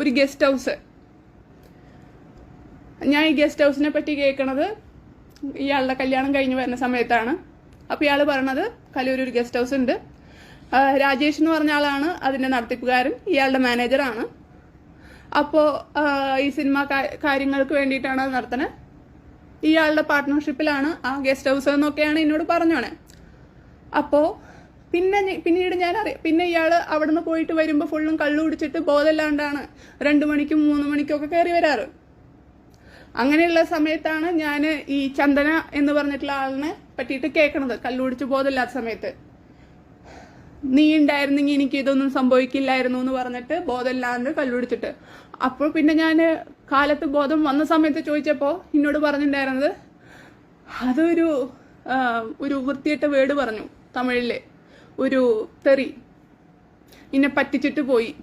ഒരു guest house. ഞാൻ ഈ ഗസ്റ്റ് ഹൗസിനെ പറ്റി കേൾക്കണത് ഇയാളുടെ കല്യാണം കഴിഞ്ഞ് വരുന്ന സമയത്താണ്. അപ്പോൾ ഇയാൾ പറഞ്ഞത് കലൂർ ഒരു ഗസ്റ്റ് ഹൗസ് ഉണ്ട്. രാജേഷ് എന്ന് പറഞ്ഞ ആളാണ് അതിന്റെ നടത്തിപ്പുകാരൻ. ഇയാളുടെ മാനേജറാണ് അപ്പോൾ ഈ സിനിമ കാര്യങ്ങൾക്ക് വേണ്ടിയിട്ടാണ് അത് നടത്തണത് ഇയാളുടെ പാർട്ട്ണർഷിപ്പിലാണ് ആ ഗസ്റ്റ് ഹൗസ് എന്നൊക്കെയാണ് എന്നോട് പറഞ്ഞോണേ. അപ്പോൾ പിന്നെ പിന്നീട് ഞാൻ അറിയാം പിന്നെ ഇയാൾ അവിടുന്ന് പോയിട്ട് വരുമ്പോൾ ഫുള്ളും കള്ളു കുടിച്ചിട്ട് ബോധമില്ലാണ്ടാണ് രണ്ട് മണിക്കും മൂന്ന് മണിക്കും ഒക്കെ കയറി വരാറ്. അങ്ങനെയുള്ള സമയത്താണ് ഞാൻ ഈ ചന്ദന എന്ന് പറഞ്ഞിട്ടുള്ള ആളിനെ പറ്റിയിട്ട് കേൾക്കണത് കല്ലുപിടിച്ച് ബോധമില്ലാത്ത സമയത്ത്. നീ ഉണ്ടായിരുന്നെങ്കിൽ എനിക്ക് ഇതൊന്നും സംഭവിക്കില്ലായിരുന്നു എന്ന് പറഞ്ഞിട്ട് ബോധമില്ലാണ്ട് കല്ലുപിടിച്ചിട്ട് അപ്പോൾ പിന്നെ ഞാൻ കാലത്ത് ബോധം വന്ന സമയത്ത് ചോദിച്ചപ്പോൾ എന്നോട് പറഞ്ഞിട്ടുണ്ടായിരുന്നത് അതൊരു ഒരു വൃത്തിയിട്ട വേർഡ് പറഞ്ഞു തമിഴിൽ ഒരു തെറി. ഇന്നെ പറ്റിച്ചിട്ട് പോയി.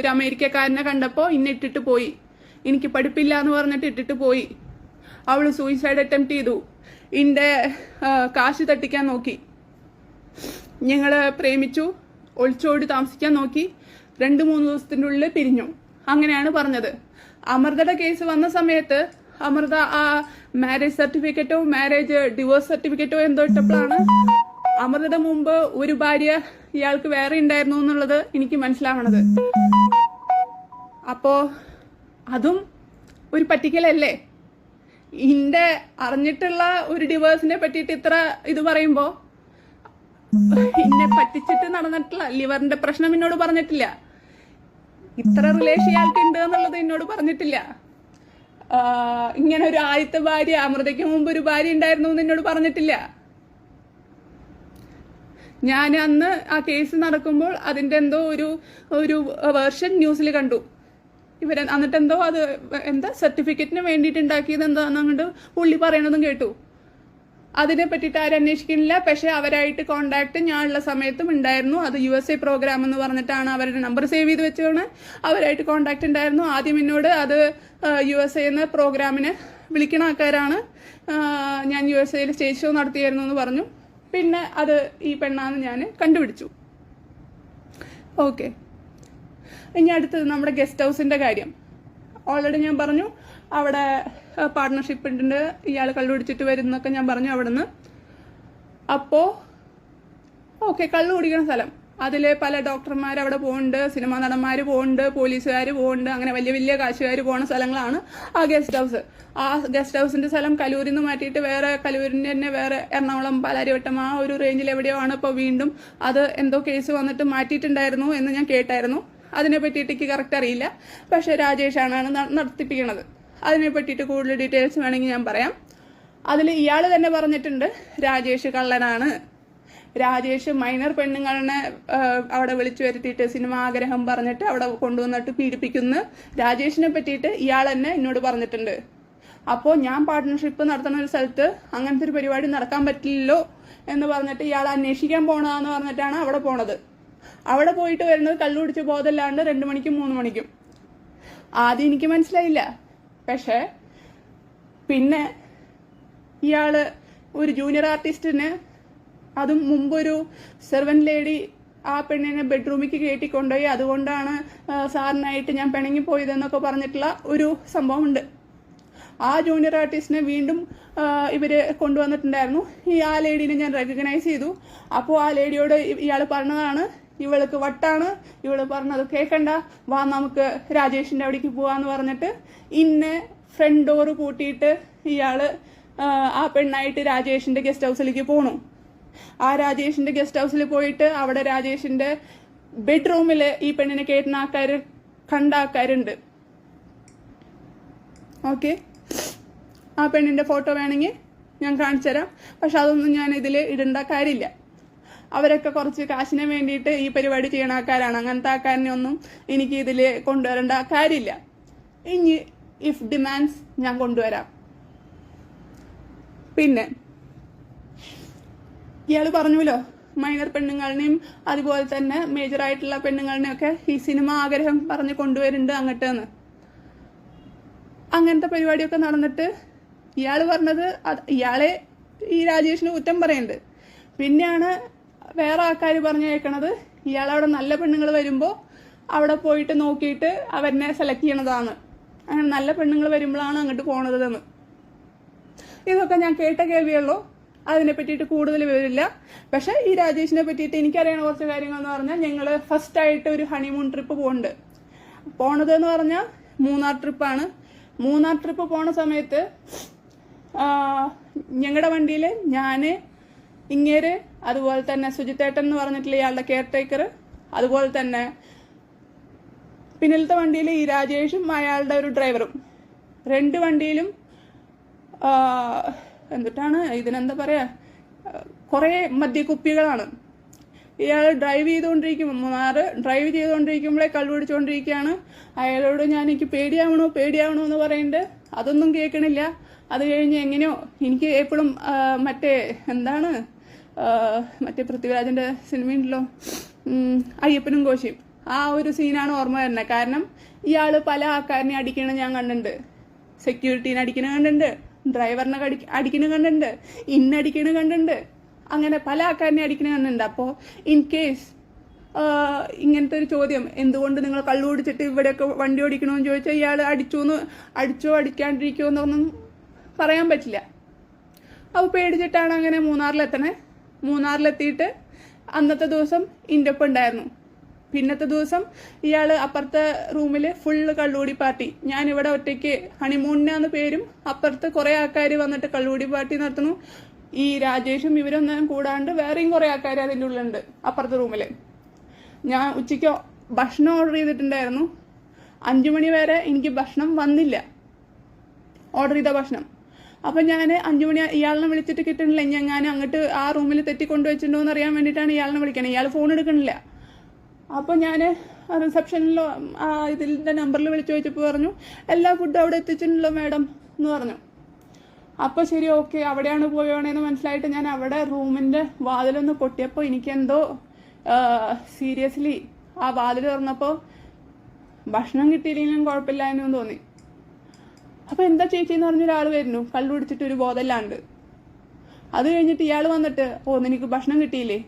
ഒരു അമേരിക്കക്കാരനെ കണ്ടപ്പോൾ ഇന്നെ ഇട്ടിട്ട് പോയി. എനിക്ക് പഠിപ്പില്ല എന്ന് പറഞ്ഞിട്ട് ഇട്ടിട്ട് പോയി. അവൾ സൂയിസൈഡ് അറ്റംപ്റ്റ് ചെയ്തു. ഇന്റെ കാശ് തട്ടിക്കാൻ നോക്കി. ഞങ്ങൾ പ്രേമിച്ചു. ഒളിച്ചോടി താമസിക്കാൻ നോക്കി. രണ്ട് മൂന്ന് ദിവസത്തിന്റെ ഉള്ളിൽ പിരിഞ്ഞു. അങ്ങനെയാണ് പറഞ്ഞത്. അമൃതയുടെ കേസ് വന്ന സമയത്ത് അമൃത ആ മാരേജ് സർട്ടിഫിക്കറ്റോ മാരേജ് ഡിവോഴ്സ് സർട്ടിഫിക്കറ്റോ എന്തോ ഇട്ടപ്പോഴാണ് അമൃതയുടെ മുമ്പ് ഒരു ഭാര്യ ഇയാൾക്ക് വേറെ ഉണ്ടായിരുന്നു എന്നുള്ളത് എനിക്ക് മനസ്സിലാവണത്. അപ്പോ അതും ഒരു പറ്റിക്കലല്ലേ? ഇന്റെ അറിഞ്ഞിട്ടുള്ള ഒരു ഡിവേഴ്സിനെ പറ്റിയിട്ട് ഇത്ര ഇത് പറയുമ്പോ എന്നെ പറ്റിച്ചിട്ട് നടന്നിട്ടില്ല. ലിവറിന്റെ പ്രശ്നം എന്നോട് പറഞ്ഞിട്ടില്ല. ഇത്ര റിലേഷൻ ഇയാൾക്ക് ഉണ്ട് എന്നുള്ളത് എന്നോട് പറഞ്ഞിട്ടില്ല. ഇങ്ങനെ ഒരു ആദ്യത്തെ ഭാര്യ അമൃതയ്ക്ക് മുമ്പ് ഒരു ഭാര്യ ഉണ്ടായിരുന്നു എന്ന് എന്നോട് പറഞ്ഞിട്ടില്ല. ഞാൻ അന്ന് ആ കേസ് നടക്കുമ്പോൾ അതിന്റെ എന്തോ ഒരു ഒരു വേർഷൻ ന്യൂസിൽ കണ്ടു. ഇവർ എന്നിട്ട് എന്തോ അത് എന്താ സർട്ടിഫിക്കറ്റിന് വേണ്ടിയിട്ട് ഉണ്ടാക്കിയത് എന്താന്ന് അങ്ങോട്ട് പുള്ളി പറയണതും കേട്ടു. അതിനെ പറ്റിയിട്ട് ആരും അന്വേഷിക്കുന്നില്ല. പക്ഷേ അവരായിട്ട് കോണ്ടാക്ട് ഞാനുള്ള സമയത്തും ഉണ്ടായിരുന്നു. അത് യു എസ് എ പ്രോഗ്രാം എന്ന് പറഞ്ഞിട്ടാണ് അവരുടെ നമ്പർ സേവ് ചെയ്ത് വെച്ചാണ് അവരായിട്ട് കോണ്ടാക്ട് ഉണ്ടായിരുന്നു. ആദ്യം എന്നോട് അത് യു എസ് എന്ന പ്രോഗ്രാമിന് വിളിക്കണ ആൾക്കാരാണ്. ഞാൻ യു എസ് എയിൽ സ്റ്റേജ് ഷോ നടത്തിയായിരുന്നു എന്ന് പറഞ്ഞു. പിന്നെ അത് ഈ പെണ്ണാന്ന് ഞാൻ കണ്ടുപിടിച്ചു. ഓക്കെ. ഇനി അടുത്തത് നമ്മുടെ ഗസ്റ്റ് ഹൗസിന്റെ കാര്യം. ഓൾറെഡി ഞാൻ പറഞ്ഞു അവിടെ പാർട്ട്ണർഷിപ്പ് ഉണ്ട് ഇയാൾ കള്ളു കുടിച്ചിട്ട് വരുന്നൊക്കെ ഞാൻ പറഞ്ഞു അവിടെ നിന്ന് അപ്പോൾ ഓക്കെ കള്ളു കുടിക്കുന്ന സ്ഥലം. അതിൽ പല ഡോക്ടർമാർ അവിടെ പോകുന്നുണ്ട് സിനിമാ നടന്മാർ പോകുന്നുണ്ട് പോലീസുകാർ പോകുന്നുണ്ട് അങ്ങനെ വലിയ വലിയ കാശുകാർ പോകുന്ന സ്ഥലങ്ങളാണ് ആ ഗസ്റ്റ് ഹൗസ്. ആ ഗസ്റ്റ് ഹൗസിന്റെ സ്ഥലം കലൂരിൽ നിന്ന് മാറ്റിയിട്ട് വേറെ കലൂരിന്റെ തന്നെ വേറെ എറണാകുളം പാലാരിവട്ടം ആ ഒരു റേഞ്ചിൽ എവിടെയോ ആണ് ഇപ്പോൾ വീണ്ടും അത് എന്തോ കേസ് വന്നിട്ട് മാറ്റിയിട്ടുണ്ടായിരുന്നു എന്ന് ഞാൻ കേട്ടായിരുന്നു. അതിനെ പറ്റിയിട്ട് എനിക്ക് കറക്റ്റ് അറിയില്ല. പക്ഷേ രാജേഷാണ് നടത്തിപ്പിക്കുന്നത് അതിനെ പറ്റിയിട്ട് കൂടുതൽ ഡീറ്റെയിൽസ് വേണമെങ്കിൽ ഞാൻ പറയാം. അതിൽ ഇയാൾ തന്നെ പറഞ്ഞിട്ടുണ്ട് രാജേഷ് കള്ളനാണ്. രാജേഷ് മൈനർ പെണ്ണുങ്ങളെ അവിടെ വിളിച്ചു വരുത്തിയിട്ട് സിനിമ ആഗ്രഹം പറഞ്ഞിട്ട് അവിടെ കൊണ്ടുവന്നിട്ട് പീഡിപ്പിക്കുന്നു. രാജേഷിനെ പറ്റിയിട്ട് ഇയാൾ തന്നെ എന്നോട് പറഞ്ഞിട്ടുണ്ട്. അപ്പോൾ ഞാൻ പാർട്ട്ണർഷിപ്പ് നടത്തുന്ന ഒരു സ്ഥലത്ത് അങ്ങനത്തെ ഒരു പരിപാടി നടക്കാൻ പറ്റില്ലല്ലോ എന്ന് പറഞ്ഞിട്ട് ഇയാൾ അന്വേഷിക്കാൻ പോണതാന്ന് പറഞ്ഞിട്ടാണ് അവിടെ പോണത്. അവിടെ പോയിട്ട് വരുന്നത് കള്ളു കുടിച്ച് ബോധമില്ലാണ്ട് രണ്ട് മണിക്കും മൂന്ന് മണിക്കും. ആദ്യം എനിക്ക് മനസ്സിലായില്ല. പക്ഷേ പിന്നെ ഇയാൾ ഒരു ജൂനിയർ ആർട്ടിസ്റ്റിന് അതും മുമ്പൊരു സെർവൻ ലേഡി ആ പെണ്ണിനെ ബെഡ്റൂമിലേക്ക് കയറ്റി കൊണ്ടുപോയി അതുകൊണ്ടാണ് സാറിനായിട്ട് ഞാൻ പിണങ്ങി പോയതെന്നൊക്കെ പറഞ്ഞിട്ടുള്ള ഒരു സംഭവമുണ്ട്. ആ ജൂനിയർ ആർട്ടിസ്റ്റിനെ വീണ്ടും ഇവർ കൊണ്ടുവന്നിട്ടുണ്ടായിരുന്നു. ഈ ആ ലേഡീനെ ഞാൻ റെക്കഗ്നൈസ് ചെയ്തു. അപ്പോൾ ആ ലേഡിയോട് ഇയാൾ പറഞ്ഞതാണ് ഇവൾക്ക് വട്ടാണ്. ഇവൾ പറഞ്ഞത് കേൾക്കണ്ട വാ നമുക്ക് രാജേഷിന്റെ അവിടേക്ക് പോവാന്ന് പറഞ്ഞിട്ട് ഇന്നെ ഫ്രണ്ട് ഡോറ് കൂട്ടിയിട്ട് ഇയാൾ ആ പെണ്ണായിട്ട് രാജേഷിന്റെ ഗസ്റ്റ് ഹൗസിലേക്ക് പോണു. ആ രാജേഷിന്റെ ഗസ്റ്റ് ഹൗസിൽ പോയിട്ട് അവിടെ രാജേഷിന്റെ ബെഡ്റൂമിൽ ഈ പെണ്ണിനെ കയറ്റുന്ന ആൾക്കാർ കണ്ട ആൾക്കാരുണ്ട് ഓക്കെ. ആ പെണ്ണിന്റെ ഫോട്ടോ വേണമെങ്കിൽ ഞാൻ കാണിച്ചു തരാം. പക്ഷെ അതൊന്നും ഞാൻ ഇതിൽ ഇടേണ്ട കാര്യമില്ല. അവരൊക്കെ കുറച്ച് കാശിനെ വേണ്ടിയിട്ട് ഈ പരിപാടി ചെയ്യണ ആൾക്കാരാണ്. അങ്ങനത്തെ ആൾക്കാരനെ ഒന്നും എനിക്ക് ഇതിൽ കൊണ്ടുവരേണ്ട കാര്യമില്ല. ഇനി ഇഫ് ഡിമാൻഡ്സ് ഞാൻ കൊണ്ടുവരാം. പിന്നെ ഇയാൾ പറഞ്ഞുല്ലോ മൈനർ പെണ്ണുങ്ങളിനെയും അതുപോലെ തന്നെ മേജർ ആയിട്ടുള്ള പെണ്ണുങ്ങളിനെയും ഒക്കെ ഈ സിനിമ ആഗ്രഹം പറഞ്ഞ് കൊണ്ടുവരുന്നുണ്ട് അങ്ങോട്ടെന്ന്. അങ്ങനത്തെ പരിപാടിയൊക്കെ നടന്നിട്ട് ഇയാൾ പറഞ്ഞത് ഇയാളെ ഈ രാജേഷിന് കുറ്റം പറയുന്നുണ്ട് പിന്നെയാണ് വേറെ ആൾക്കാർ പറഞ്ഞു കേൾക്കണത് അവിടെ നല്ല പെണ്ണുങ്ങൾ വരുമ്പോൾ അവിടെ പോയിട്ട് നോക്കിയിട്ട് അവരെ സെലക്ട് ചെയ്യണതാണ്. അങ്ങനെ നല്ല പെണ്ണുങ്ങൾ വരുമ്പോഴാണ് അങ്ങോട്ട് പോണതെന്ന്. ഇതൊക്കെ ഞാൻ കേട്ട കേൾവിയുള്ളൂ അതിനെ പറ്റിയിട്ട് കൂടുതൽ വിവരമില്ല. പക്ഷെ ഈ രാജേഷിനെ പറ്റിയിട്ട് എനിക്കറിയണ കുറച്ച് കാര്യങ്ങൾ എന്ന് പറഞ്ഞാൽ ഞങ്ങൾ ഫസ്റ്റ് ആയിട്ട് ഒരു ഹണിമൂൺ ട്രിപ്പ് പോകുന്നുണ്ട് പോണത് എന്ന് പറഞ്ഞാൽ മൂന്നാർ ട്രിപ്പാണ് മൂന്നാർ ട്രിപ്പ് പോണ സമയത്ത് ഞങ്ങളുടെ വണ്ടിയിൽ ഞാൻ ഇങ്ങേര് അതുപോലെ തന്നെ സുജിത്തേട്ടൻ എന്ന് പറഞ്ഞിട്ടുള്ള ഇയാളുടെ കെയർ ടേക്കർ അതുപോലെ തന്നെ പിന്നിലത്തെ വണ്ടിയിൽ ഈ രാജേഷും അയാളുടെ ഒരു ഡ്രൈവറും രണ്ട് വണ്ടിയിലും എന്നിട്ടാണ് ഇതിനെന്താ പറയാ കുറേ മദ്യക്കുപ്പികളാണ്. ഇയാൾ ഡ്രൈവ് ചെയ്തുകൊണ്ടിരിക്കും മൂന്നാറ് ഡ്രൈവ് ചെയ്തുകൊണ്ടിരിക്കുമ്പോഴേ കള്ളു പിടിച്ചുകൊണ്ടിരിക്കുകയാണ് അയാളോട് ഞാൻ എനിക്ക് പേടിയാവണോ പേടിയാവണോ എന്ന് പറയുന്നുണ്ട് അതൊന്നും കേൾക്കണില്ല അത് കഴിഞ്ഞ് എങ്ങനെയോ എനിക്ക് എപ്പോഴും മറ്റേ എന്താണ് മറ്റേ പൃഥ്വിരാജിന്റെ സിനിമയുണ്ടല്ലോ അയ്യപ്പനും കോശിയും. ആ ഒരു സീനാണ് ഓർമ്മ വരുന്നത്. കാരണം ഇയാൾ പല ആൾക്കാരനെ അടിക്കണ ഞാൻ കണ്ടിട്ടുണ്ട്. സെക്യൂരിറ്റീനെ അടിക്കണ കണ്ടിട്ടുണ്ട്. ഡ്രൈവറിനെ അടി അടിക്കണ കണ്ടുണ്ട് ഇന്നടിക്കണ കണ്ടുണ്ട് അങ്ങനെ പല ആൾക്കാരനെ അടിക്കണ കണ്ടുണ്ട് അപ്പോൾ ഇൻ കേസ് ഇങ്ങനത്തെ ഒരു ചോദ്യം എന്തുകൊണ്ട് നിങ്ങൾ കള്ളു കുടിച്ചിട്ട് ഇവിടെയൊക്കെ വണ്ടി ഓടിക്കണമെന്ന് ചോദിച്ചാൽ ഇയാൾ അടിച്ചോന്ന് അടിച്ചോ അടിക്കാണ്ടിരിക്കുമോ എന്നൊന്നും പറയാൻ പറ്റില്ല. അപ്പോൾ പേടിച്ചിട്ടാണ് അങ്ങനെ മൂന്നാറിലെത്തണേ. മൂന്നാറിലെത്തിയിട്ട് അന്നത്തെ ദിവസം ഇന്റൊപ്പം ഉണ്ടായിരുന്നു. പിന്നത്തെ ദിവസം ഇയാൾ അപ്പുറത്തെ റൂമിൽ ഫുള്ള് കള്ളുകൂടി പാർട്ടി ഞാൻ ഇവിടെ ഒറ്റയ്ക്ക് ഹണിമൂണിനാന്ന് പേരും അപ്പുറത്ത് കുറേ ആൾക്കാർ വന്നിട്ട് കള്ളുകൂടി പാർട്ടി നടത്തുന്നു. ഈ രാജേഷും ഇവരൊന്നും കൂടാണ്ട് വേറെയും കുറേ ആൾക്കാർ അതിന്റെ ഉള്ളിലുണ്ട് അപ്പുറത്തെ റൂമിൽ ഞാൻ ഉച്ചയ്ക്ക് ഭക്ഷണം ഓർഡർ ചെയ്തിട്ടുണ്ടായിരുന്നു. അഞ്ചു മണി വരെ എനിക്ക് ഭക്ഷണം വന്നില്ല. ഓർഡർ ചെയ്ത ഭക്ഷണം. അപ്പം ഞാൻ അഞ്ചു മണി ഇയാളിനെ വിളിച്ചിട്ട് കിട്ടണില്ല. ഞാൻ അങ്ങോട്ട് ആ റൂമിൽ തെറ്റിക്കൊണ്ടു വെച്ചിട്ടുണ്ടോ എന്ന് അറിയാൻ വേണ്ടിയിട്ടാണ് ഇയാളിനെ വിളിക്കണത് ഇയാൾ ഫോൺ എടുക്കണില്ല. അപ്പോൾ ഞാൻ റിസപ്ഷനിലോ ആ ഇതിന്റെ നമ്പറിൽ വിളിച്ചു ചോദിച്ചപ്പോൾ പറഞ്ഞു എല്ലാ ഫുഡും അവിടെ എത്തിച്ചിട്ടുണ്ടല്ലോ മാഡം എന്ന് പറഞ്ഞു. അപ്പോൾ ശരി ഓക്കെ അവിടെയാണ് പോയോണേന്ന് മനസ്സിലായിട്ട് ഞാൻ അവിടെ റൂമിന്റെ വാതിലൊന്ന് പൊട്ടിയപ്പോൾ എനിക്കെന്തോ സീരിയസ്ലി ആ വാതിൽ തുറന്നപ്പോൾ ഭക്ഷണം കിട്ടിയില്ലെങ്കിലും കുഴപ്പമില്ല എന്ന് തോന്നി. അപ്പോൾ എന്താ ചേച്ചി എന്ന് പറഞ്ഞ ഒരാൾ വരുന്നു കള്ളു പിടിച്ചിട്ട് ഒരു ബോധമില്ലാണ്ട് അത് കഴിഞ്ഞിട്ട് ഇയാൾ വന്നിട്ട് ഓ നിനക്ക് ഭക്ഷണം കിട്ടിയില്ലേ?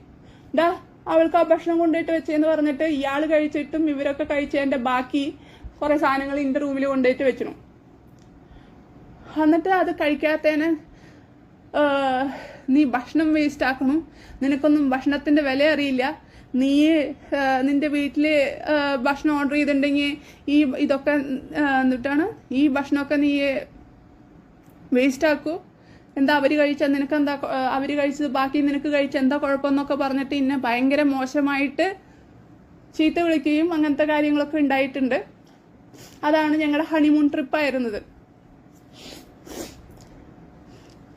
ഡാ അവൾക്ക് ആ ഭക്ഷണം കൊണ്ടുപോയിട്ട് വെച്ചെന്ന് പറഞ്ഞിട്ട് ഇയാൾ കഴിച്ചിട്ടും ഇവരൊക്കെ കഴിച്ചതിന്റെ ബാക്കി കുറേ സാധനങ്ങൾ ഇന്റെ റൂമിൽ കൊണ്ടുപോയിട്ട് വെച്ചിരുന്നു. എന്നിട്ട് അത് കഴിക്കാത്തതിന് നീ ഭക്ഷണം വേസ്റ്റ് ആക്കണം നിനക്കൊന്നും ഭക്ഷണത്തിന്റെ വില അറിയില്ല. നീ നിന്റെ വീട്ടിൽ ആ, ഭക്ഷണം ഓർഡർ ചെയ്തിട്ടുണ്ടെങ്കിൽ ഈ ഇതൊക്കെ എന്നിട്ടാണ് ഈ ഭക്ഷണമൊക്കെ നീ വേസ്റ്റ് ആക്കൂ. എന്താ അവർ കഴിച്ച? നിനക്ക് എന്താ അവർ കഴിച്ചത് ബാക്കി നിനക്ക് കഴിച്ച? എന്താ കുഴപ്പമെന്നൊക്കെ പറഞ്ഞിട്ട് ഇന്നെ ഭയങ്കര മോശമായിട്ട് ചീത്ത വിളിക്കുകയും അങ്ങനത്തെ കാര്യങ്ങളൊക്കെ ഉണ്ടായിട്ടുണ്ട്. അതാണ് ഞങ്ങളുടെ ഹണിമൂൺ ട്രിപ്പ് ആയിരുന്നത്.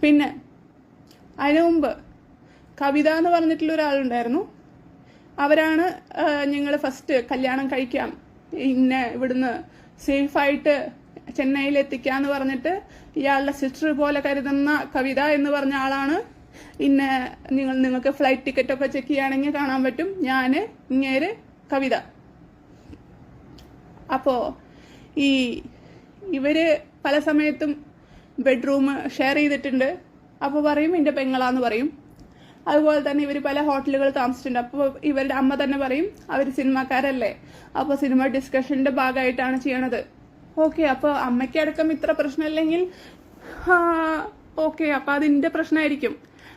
പിന്നെ അതിനു മുമ്പ് കവിത എന്ന് പറഞ്ഞിട്ടുള്ള ഒരാളുണ്ടായിരുന്നു. അവരാണ് ഞങ്ങൾ ഫസ്റ്റ് കല്യാണം കഴിക്കാം ഇന്നെ ഇവിടുന്ന് സേഫായിട്ട് ചെന്നൈയിൽ എത്തിക്കാന്ന് പറഞ്ഞിട്ട് ഇയാളുടെ സിസ്റ്റർ പോലെ കരുതുന്ന കവിത എന്ന് പറഞ്ഞ ആളാണ്. ഇന്നെ നിങ്ങൾ നിങ്ങൾക്ക് ഫ്ലൈറ്റ് ടിക്കറ്റ് ഒക്കെ ചെക്ക് ചെയ്യുകയാണെങ്കിൽ കാണാൻ പറ്റും. ഞാൻ ഇങ്ങേര് കവിത. അപ്പോ ഈ ഇവർ പല സമയത്തും ബെഡ്റൂം ഷെയർ ചെയ്തിട്ടുണ്ട്. അപ്പോൾ പറയും എന്റെ പെങ്ങളാന്ന് പറയും. അതുപോലെ തന്നെ ഇവർ പല ഹോട്ടലുകൾ താമസിച്ചിട്ടുണ്ട്. അപ്പോൾ ഇവരുടെ അമ്മ തന്നെ പറയും അവർ സിനിമാക്കാരല്ലേ. അപ്പോൾ സിനിമ ഡിസ്കഷന്റെ ഭാഗമായിട്ടാണ് ചെയ്യണത്. ഓക്കെ അപ്പോൾ അമ്മയ്ക്ക് അടക്കം ഇത്ര പ്രശ്നമില്ലെങ്കിൽ ഓക്കെ അപ്പോൾ അതിന്റെ പ്രശ്നമായിരിക്കും.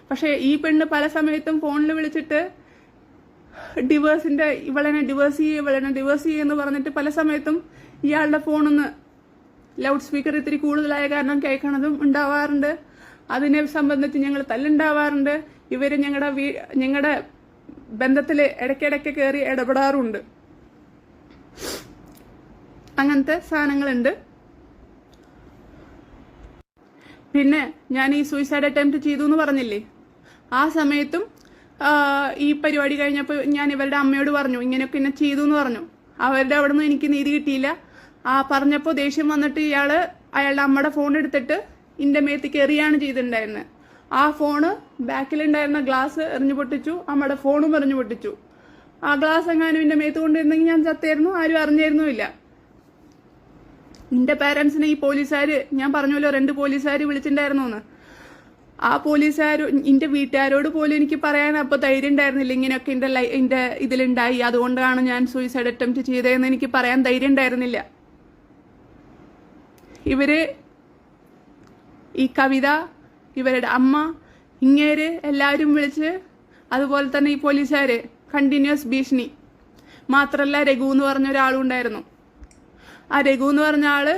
പക്ഷേ ഈ പെണ്ണ് പല സമയത്തും ഫോണിൽ വിളിച്ചിട്ട് ഡിവേഴ്സിന്റെ ഇവളെന്നെ ഡിവേഴ്സ് ചെയ്യേ ഇവളെന്നെ ഡിവേഴ്സ് ചെയ്യേ എന്ന് പറഞ്ഞിട്ട് പല സമയത്തും ഇയാളുടെ ഫോണൊന്ന് ലൗഡ് സ്പീക്കർ ഇത്തിരി കൂടുതലായ കാരണം കേൾക്കണതും ഉണ്ടാവാറുണ്ട്. അതിനെ സംബന്ധിച്ച് ഞങ്ങൾ തല്ലുണ്ടാവാറുണ്ട്. ഇവർ ഞങ്ങളുടെ ഞങ്ങളുടെ ബന്ധത്തിൽ ഇടയ്ക്കിടയ്ക്ക് കയറി ഇടപെടാറുണ്ട്. അങ്ങനത്തെ സാധനങ്ങളുണ്ട്. പിന്നെ ഞാൻ ഈ സൂയിസൈഡ് അറ്റംപ്റ്റ് ചെയ്തു എന്ന് പറഞ്ഞില്ലേ? ആ സമയത്തും ഈ പരിപാടി കഴിഞ്ഞപ്പോൾ ഞാൻ ഇവരുടെ അമ്മയോട് പറഞ്ഞു ഇങ്ങനെയൊക്കെ എന്നെ ചെയ്തു എന്ന് പറഞ്ഞു. അവരുടെ അവിടെ നിന്ന് എനിക്ക് നീതി കിട്ടിയില്ല. ആ പറഞ്ഞപ്പോൾ ദേഷ്യം വന്നിട്ട് ഇയാൾ അയാളുടെ അമ്മയുടെ ഫോൺ എടുത്തിട്ട് ഇന്റെ മേത്ത് എറിയാണ് ചെയ്തിട്ടുണ്ടായിരുന്നത് ആ ഫോണ് ബാക്കിലുണ്ടായിരുന്ന ഗ്ലാസ് എറിഞ്ഞു പൊട്ടിച്ചു അമ്മയുടെ ഫോണും എറിഞ്ഞു പൊട്ടിച്ചു. ആ ഗ്ലാസ് എങ്ങാനും എന്റെ മേത്ത് കൊണ്ടിരുന്നെങ്കിൽ ഞാൻ ചത്തായിരുന്നു ആരും അറിഞ്ഞായിരുന്നുമില്ല. നിന്റെ പാരൻസിനെ ഈ പോലീസുകാർ ഞാൻ പറഞ്ഞല്ലോ രണ്ട് പോലീസുകാർ വിളിച്ചിട്ടുണ്ടായിരുന്നു എന്ന് ആ പോലീസുകാർ എന്റെ വീട്ടുകാരോട് പോലും എനിക്ക് പറയാൻ അപ്പോൾ ധൈര്യം ഉണ്ടായിരുന്നില്ല. ഇങ്ങനെയൊക്കെ എന്റെ ലൈ എന്റെ ഇതിലുണ്ടായി. അതുകൊണ്ടാണ് ഞാൻ സൂയിസൈഡ് അറ്റംപ്റ്റ് ചെയ്തതെന്ന് എനിക്ക് പറയാൻ ധൈര്യം ഉണ്ടായിരുന്നില്ല. ഇവർ ഈ കവിത ഇവരുടെ അമ്മ ഇങ്ങേര് എല്ലാവരും വിളിച്ച് അതുപോലെ തന്നെ ഈ പോലീസുകാർ കണ്ടിന്യൂസ് ഭീഷണി. മാത്രമല്ല രഘു എന്ന് പറഞ്ഞ ഒരാളും ഉണ്ടായിരുന്നു. ആ രഘു എന്ന് പറഞ്ഞ ആൾ.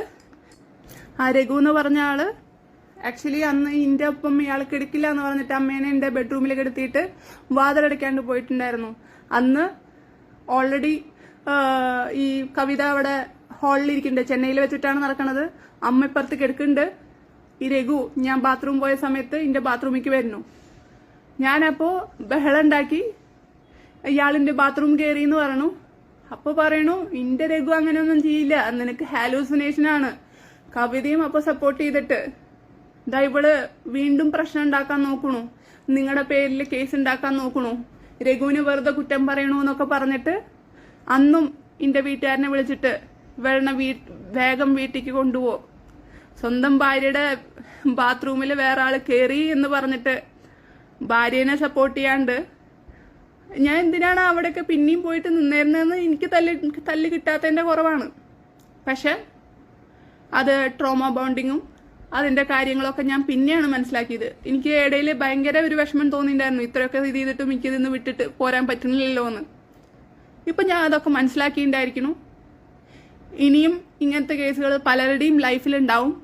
ആ രഘു എന്ന് പറഞ്ഞ ആൾ. ആക്ച്വലി അന്ന് ഇന്റെ ഒപ്പം ഇയാൾ കിടക്കില്ല എന്ന് പറഞ്ഞിട്ട് അമ്മേനെ എന്റെ ബെഡ്റൂമിൽ കിടത്തിയിട്ട് വാതിലടയ്ക്കാണ്ട് പോയിട്ടുണ്ടായിരുന്നു. അന്ന് ഓൾറെഡി ഈ കവിത അവിടെ ഹാളിൽ ഇരിക്കുന്നുണ്ട്. ചെന്നൈയിൽ വെച്ചിട്ടാണ് നടക്കുന്നത് അമ്മ ഇപ്പുറത്ത് കിടക്കുന്നുണ്ട്. ഈ രഘു ഞാൻ ബാത്റൂം പോയ സമയത്ത് എന്റെ ബാത്റൂമിലേക്ക് വരുന്നു. ഞാനപ്പോൾ ബഹളം ഉണ്ടാക്കി. ഇയാളിന്റെ ബാത്റൂം കയറി എന്ന് പറഞ്ഞു. അപ്പോൾ പറയണു ഇന്റെ രഘു അങ്ങനെയൊന്നും ചെയ്യില്ല. നിനക്ക് ഹാലൂസിനേഷൻ ആണ് കവിതയും അപ്പോൾ സപ്പോർട്ട് ചെയ്തിട്ട്. ഇതാ ഇവൾ വീണ്ടും പ്രശ്നം ഉണ്ടാക്കാൻ നോക്കണു. നിങ്ങളുടെ പേരിൽ കേസ് ഉണ്ടാക്കാൻ നോക്കണു. രഘുവിന് വെറുതെ കുറ്റം പറയണു എന്നൊക്കെ പറഞ്ഞിട്ട് അന്നും ഇന്റെ വീട്ടുകാരനെ വിളിച്ചിട്ട് വെള്ളം വീ വേഗം വീട്ടിലേക്ക് കൊണ്ടുപോ. സ്വന്തം ഭാര്യയുടെ ബാത്റൂമിൽ വേറെ ആൾ കയറി എന്ന് പറഞ്ഞിട്ട് ഭാര്യനെ സപ്പോർട്ട് ചെയ്യാണ്ട് ഞാൻ എന്തിനാണ് അവിടെയൊക്കെ പിന്നെയും പോയിട്ട് നിന്നിരുന്നതെന്ന് എനിക്ക് തല്ല് തല്ല് കിട്ടാത്തതിന്റെ കുറവാണ്. പക്ഷെ അത് ട്രോമ ബോണ്ടിങ്ങും അതിന്റെ കാര്യങ്ങളൊക്കെ ഞാൻ പിന്നെയാണ് മനസ്സിലാക്കിയത്. എനിക്ക് ഇടയിൽ ഭയങ്കര ഒരു വിഷമം തോന്നിയിട്ടുണ്ടായിരുന്നു. ഇത്രയൊക്കെ ഇത് ചെയ്തിട്ടും എനിക്ക് ഇതിന്ന് വിട്ടിട്ട് പോരാൻ പറ്റുന്നില്ലല്ലോ എന്ന്. ഇപ്പം ഞാൻ അതൊക്കെ മനസ്സിലാക്കിയിട്ടുണ്ടായിരിക്കുന്നു. ഇനിയും ഇങ്ങനത്തെ കേസുകൾ പലരുടെയും ലൈഫിലുണ്ടാവും.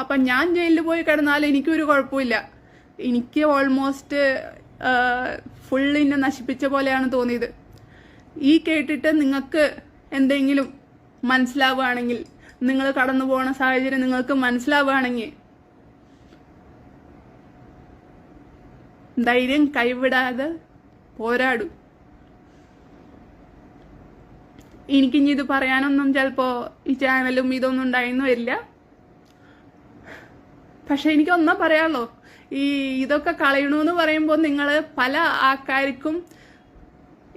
അപ്പം ഞാൻ ജയിലിൽ പോയി കിടന്നാൽ എനിക്കൊരു കുഴപ്പമില്ല. എനിക്ക് ഓൾമോസ്റ്റ് ഫുള്ളിനെ നശിപ്പിച്ച പോലെയാണ് തോന്നിയത്. ഈ കേട്ടിട്ട് നിങ്ങൾക്ക് എന്തെങ്കിലും മനസ്സിലാവുകയാണെങ്കിൽ നിങ്ങൾ കടന്നു പോകുന്ന സാഹചര്യം നിങ്ങൾക്ക് മനസ്സിലാവുകയാണെങ്കിൽ ധൈര്യം കൈവിടാതെ പോരാടൂ. എനിക്കിനി ഇത് പറയാനൊന്നും ചിലപ്പോൾ ഈ ചാനലും ഇതൊന്നും ഉണ്ടായിരുന്നു വരില്ല. പക്ഷെ എനിക്ക് ഒന്നാ പറയാമല്ലോ ഈ ഇതൊക്കെ കളയണമെന്ന് പറയുമ്പോൾ നിങ്ങൾ പല ആൾക്കാർക്കും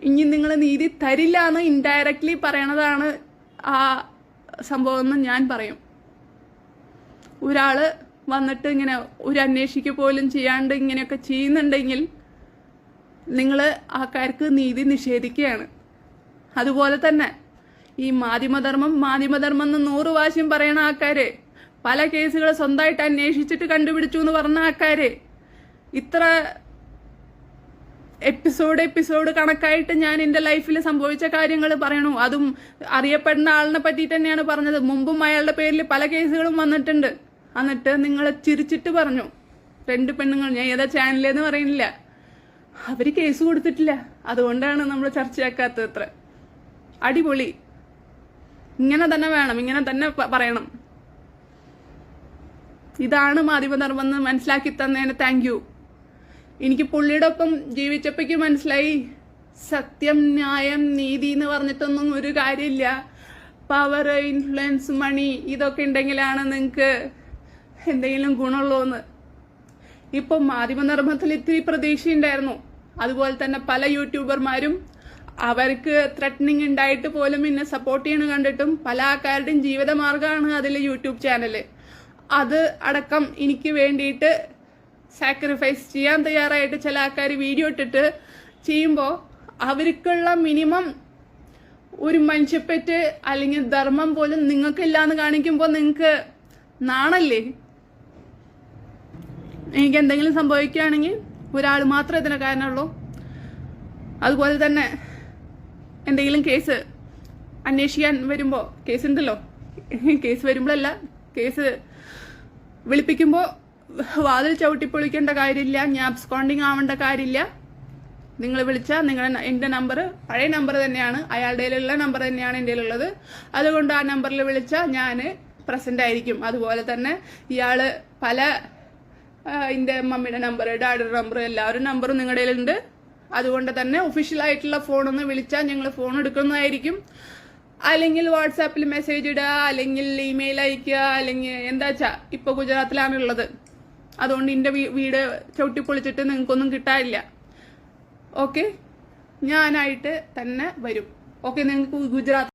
ഇനി നിങ്ങൾ നീതി തരില്ല എന്ന് ഇൻഡയറക്ട്ലി പറയണതാണ് ആ സംഭവം എന്ന് ഞാൻ പറയും. ഒരാൾ വന്നിട്ട് ഇങ്ങനെ ഒരു അന്വേഷിക്കുക പോലും ചെയ്യാണ്ട് ഇങ്ങനെയൊക്കെ ചെയ്യുന്നുണ്ടെങ്കിൽ നിങ്ങൾ ആൾക്കാർക്ക് നീതി നിഷേധിക്കുകയാണ്. അതുപോലെ തന്നെ ഈ മാധ്യമധർമ്മം മാധ്യമധർമ്മം എന്ന് നൂറ് വാശ്യം പറയണ ആൾക്കാര് പല കേസുകൾ സ്വന്തമായിട്ട് അന്വേഷിച്ചിട്ട് കണ്ടുപിടിച്ചു എന്ന് പറഞ്ഞ ആൾക്കാര്. ഇത്ര എപ്പിസോഡ് എപ്പിസോഡ് കണക്കായിട്ട് ഞാൻ എന്റെ ലൈഫിൽ സംഭവിച്ച കാര്യങ്ങൾ പറയണു. അതും അറിയപ്പെടുന്ന ആളിനെ പറ്റിയിട്ട് തന്നെയാണ് പറഞ്ഞത്. മുമ്പും അയാളുടെ പേരിൽ പല കേസുകളും വന്നിട്ടുണ്ട്. എന്നിട്ട് നിങ്ങൾ ചിരിച്ചിട്ട് പറഞ്ഞു. രണ്ട് പെണ്ണുങ്ങൾ ഞാൻ ഏതാ ചാനലെന്ന് പറയുന്നില്ല. അവർ കേസ് കൊടുത്തിട്ടില്ല. അതുകൊണ്ടാണ് നമ്മൾ ചർച്ചയാക്കാത്തത് അത്ര. അടിപൊളി. ഇങ്ങനെ തന്നെ വേണം ഇങ്ങനെ തന്നെ പറയണം. ഇതാണ് മാധ്യമധർമ്മം എന്ന് മനസ്സിലാക്കി തന്നതിന് താങ്ക് യു എനിക്ക് പുള്ളിയുടെ ഒപ്പം ജീവിച്ചപ്പോഴേക്ക് മനസ്സിലായി. സത്യം ന്യായം നീതി എന്ന് പറഞ്ഞിട്ടൊന്നും ഒരു കാര്യമില്ല. പവർ ഇൻഫ്ലുവൻസ് മണി ഇതൊക്കെ ഉണ്ടെങ്കിലാണ് നിങ്ങൾക്ക് എന്തെങ്കിലും ഗുണമുള്ളൂന്ന്. ഇപ്പം മാധ്യമധർമ്മത്തിൽ ഇത്തിരി പ്രതീക്ഷയുണ്ടായിരുന്നു. അതുപോലെ തന്നെ പല യൂട്യൂബർമാരും അവർക്ക് ത്രട്ടനിങ് ഉണ്ടായിട്ട് പോലും എന്നെ സപ്പോർട്ട് ചെയ്യണ കണ്ടിട്ടും പല ആൾക്കാരുടെയും ജീവിതമാർഗമാണ് അതിൽ യൂട്യൂബ് ചാനൽ അത് അടക്കം എനിക്ക് വേണ്ടിയിട്ട് സാക്രിഫൈസ് ചെയ്യാൻ തയ്യാറായിട്ട് ചില ആൾക്കാർ വീഡിയോ ഇട്ടിട്ട് ചെയ്യുമ്പോൾ അവർക്കുള്ള മിനിമം ഒരു മനുഷ്യപ്പറ്റ് അല്ലെങ്കിൽ ധർമ്മം പോലും നിങ്ങൾക്കില്ലാന്ന് കാണിക്കുമ്പോൾ നിങ്ങൾക്ക് നാണല്ലേ? എനിക്ക് എന്തെങ്കിലും സംഭവിക്കുകയാണെങ്കിൽ ഒരാൾ മാത്രമേ ഇതിന് കാരണമുള്ളൂ. അതുപോലെ തന്നെ എന്തെങ്കിലും കേസ് അന്വേഷിക്കാൻ വരുമ്പോൾ കേസ് ഉണ്ടല്ലോ. കേസ് വരുമ്പോഴല്ല കേസ് വിളിപ്പിക്കുമ്പോൾ വാതിൽ ചവിട്ടിപ്പൊളിക്കേണ്ട കാര്യമില്ല ഞാൻ അബ്സ്കോണ്ടിങ് ആവേണ്ട കാര്യമില്ല. നിങ്ങൾ വിളിച്ചാൽ നിങ്ങളുടെ എന്റെ നമ്പർ പഴയ നമ്പർ തന്നെയാണ് അയാളുടെ നമ്പർ തന്നെയാണ് എന്റെ ഉള്ളത് അതുകൊണ്ട് ആ നമ്പറിൽ വിളിച്ചാൽ ഞാൻ പ്രസന്റ് ആയിരിക്കും. അതുപോലെ തന്നെ ഇയാൾ പല എന്റെ മമ്മിയുടെ നമ്പർ ഡാഡിയുടെ നമ്പർ എല്ലാവരും നമ്പറും നിങ്ങളുടെ കയ്യിലുണ്ട് അതുകൊണ്ട് തന്നെ ഒഫീഷ്യലായിട്ടുള്ള ഫോണൊന്ന് വിളിച്ചാൽ ഞങ്ങൾ ഫോൺ എടുക്കുന്നതായിരിക്കും. അല്ലെങ്കിൽ വാട്സാപ്പിൽ മെസ്സേജ് ഇടുക അല്ലെങ്കിൽ ഇമെയിൽ അയക്കുക അല്ലെങ്കിൽ എന്താ വെച്ചാ ഇപ്പൊ ഗുജറാത്തിലാണുള്ളത് അതുകൊണ്ട് എന്റെ വീട് ചവിട്ടിപ്പൊളിച്ചിട്ട് നിങ്ങൾക്കൊന്നും കിട്ടാനില്ല ഓക്കെ ഞാനായിട്ട് തന്നെ വരും. ഓക്കെ നിങ്ങൾക്ക് ഗുജറാത്ത്